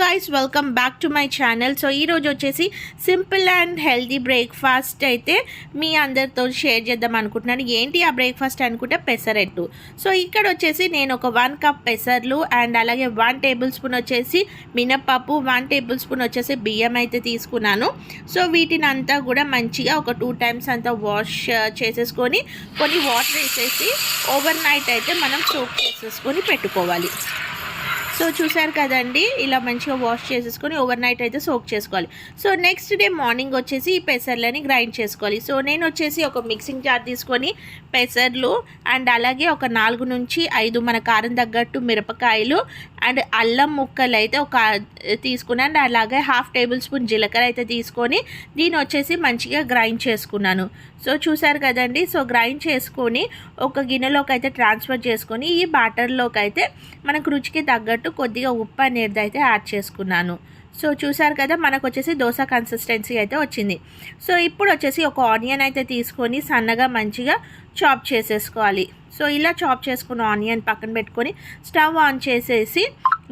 Guys welcome back to my channel so ఈరోజు వచ్చేసి simple and healthy breakfast అయితే మీ అందరితో షేర్ చేద్దాం అనుకుంటున్నాను. ఏంటి ఆ బ్రేక్ఫాస్ట్ అనుకుంటే పెసరెట్టు. సో ఇక్కడ వచ్చేసి నేను ఒక వన్ కప్ పెసర్లు అండ్ అలాగే వన్ టేబుల్ స్పూన్ వచ్చేసి మినప్పప్పు వన్ టేబుల్ స్పూన్ వచ్చేసి బియ్యం అయితే తీసుకున్నాను. సో వీటిని అంతా కూడా మంచిగా ఒక టూ టైమ్స్ అంతా వాష్ చేసేసుకొని కొన్ని వాటర్ వేసేసి ఓవర్ నైట్ అయితే మనం సోప్ చేసేసుకొని పెట్టుకోవాలి. సో చూసారు కదండి ఇలా మంచిగా వాష్ చేసేసుకొని ఓవర్ నైట్ అయితే సోక్ చేసుకోవాలి. సో నెక్స్ట్ డే మార్నింగ్ వచ్చేసి ఈ పెసర్లని గ్రైండ్ చేసుకోవాలి. సో నేను వచ్చేసి ఒక మిక్సింగ్ జార్ తీసుకొని పెసర్లు అండ్ అలాగే ఒక నాలుగు నుంచి ఐదు మన కారం తగ్గట్టు మిరపకాయలు అండ్ అల్లం ముక్కలు అయితే ఒక తీసుకున్నాను అండ్ అలాగే హాఫ్ టేబుల్ స్పూన్ జీలకర్ర అయితే తీసుకొని దీని వచ్చేసి మంచిగా గ్రైండ్ చేసుకున్నాను. సో చూసారు కదండి సో గ్రైండ్ చేసుకొని ఒక గిన్నెలోకి అయితే ట్రాన్స్ఫర్ చేసుకొని ఈ బాటర్లోకి అయితే మనకు రుచికి తగ్గట్టు కొద్దిగా ఉప్పు అనేది అయితే యాడ్ చేసుకున్నాను. సో చూసారు కదా మనకు వచ్చేసి దోశ కన్సిస్టెన్సీ అయితే వచ్చింది. సో ఇప్పుడు వచ్చేసి ఒక ఆనియన్ అయితే తీసుకొని సన్నగా మంచిగా చాప్ చేసేసుకోవాలి. సో ఇలా చాప్ చేసుకున్న ఆనియన్ పక్కన పెట్టుకొని స్టవ్ ఆన్ చేసేసి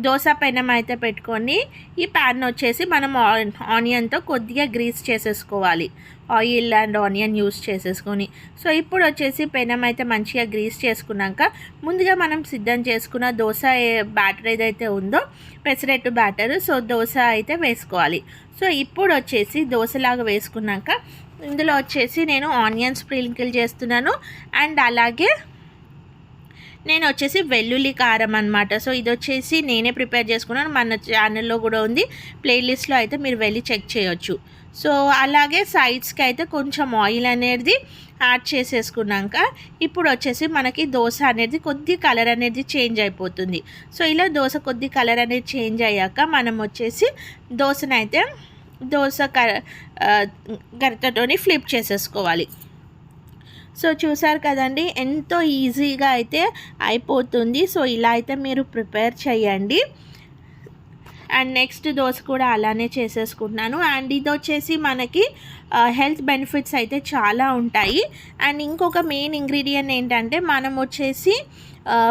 దోశ పెనం అయితే పెట్టుకొని ఈ ప్యాన్ వచ్చేసి మనం ఆనియన్తో కొద్దిగా గ్రీస్ చేసేసుకోవాలి. ఆయిల్ అండ్ ఆనియన్ యూస్ చేసేసుకొని. సో ఇప్పుడు వచ్చేసి పెనం అయితే మంచిగా గ్రీస్ చేసుకున్నాక ముందుగా మనం సిద్ధం చేసుకున్న దోశ బ్యాటర్ ఏదైతే ఉందో పెసరెట్టు బ్యాటర్ సో దోశ అయితే వేసుకోవాలి. సో ఇప్పుడు వచ్చేసి దోశలాగా వేసుకున్నాక ఇందులో వచ్చేసి నేను ఆనియన్స్ స్ప్రింకిల్ చేస్తున్నాను. అండ్ అలాగే నేను వచ్చేసి వెల్లుల్లి కారం అనమాట సో ఇది వచ్చేసి నేనే ప్రిపేర్ చేసుకున్నాను. మన ఛానల్లో కూడా ఉంది. ప్లేలిస్ట్లో అయితే మీరు వెళ్ళి చెక్ చేయొచ్చు. సో అలాగే సైడ్స్కి అయితే కొంచెం ఆయిల్ అనేది యాడ్ చేసేసుకున్నాక ఇప్పుడు వచ్చేసి మనకి దోశ అనేది కొద్ది కలర్ అనేది చేంజ్ అయిపోతుంది. సో ఇలా దోశ కొద్ది కలర్ అనేది చేంజ్ అయ్యాక మనం వచ్చేసి దోశనైతే దోశ క గరిటతోని ఫ్లిప్ చేసేసుకోవాలి. సో చూసారు కదండి ఎంతో ఈజీగా అయితే అయిపోతుంది. సో ఇలా అయితే మీరు ప్రిపేర్ చేయండి. అండ్ నెక్స్ట్ దోశ కూడా అలానే చేసేసుకుంటున్నాను. అండ్ ఇది వచ్చేసి మనకి హెల్త్ బెనిఫిట్స్ అయితే చాలా ఉంటాయి. అండ్ ఇంకొక మెయిన్ ఇంగ్రీడియంట్ ఏంటంటే మనం వచ్చేసి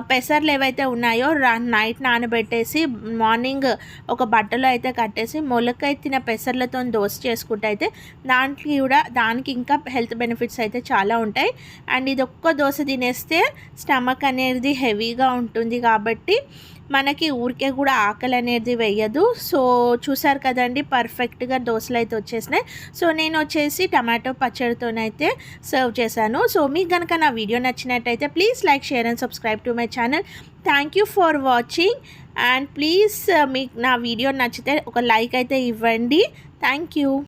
పెసర్లు ఏవైతే ఉన్నాయో నైట్ నానబెట్టేసి మార్నింగ్ ఒక బట్టలో అయితే కట్టేసి మొలకెత్తిన పెసర్లతో దోశ చేసుకుంటే అయితే దాంట్లో కూడా దానికి ఇంకా హెల్త్ బెనిఫిట్స్ అయితే చాలా ఉంటాయి. అండ్ ఇది ఒక్క దోశ తినేస్తే స్టమక్ అనేది హెవీగా ఉంటుంది కాబట్టి మనకి ఊరికే కూడా ఆకలి అనేది వేయదు. సో చూసారు కదండి పర్ఫెక్ట్గా దోశలు అయితే వచ్చేసినాయి. సో నేను వచ్చేసి టమాటో పచ్చడితోనైతే సర్వ్ చేశాను. సో మీకు కనుక నా వీడియో నచ్చినట్టయితే please like share and subscribe to my channel. Thank you for watching. And please మీకు నా వీడియో నచ్చితే ఒక లైక్ అయితే ఇవ్వండి. Thank you.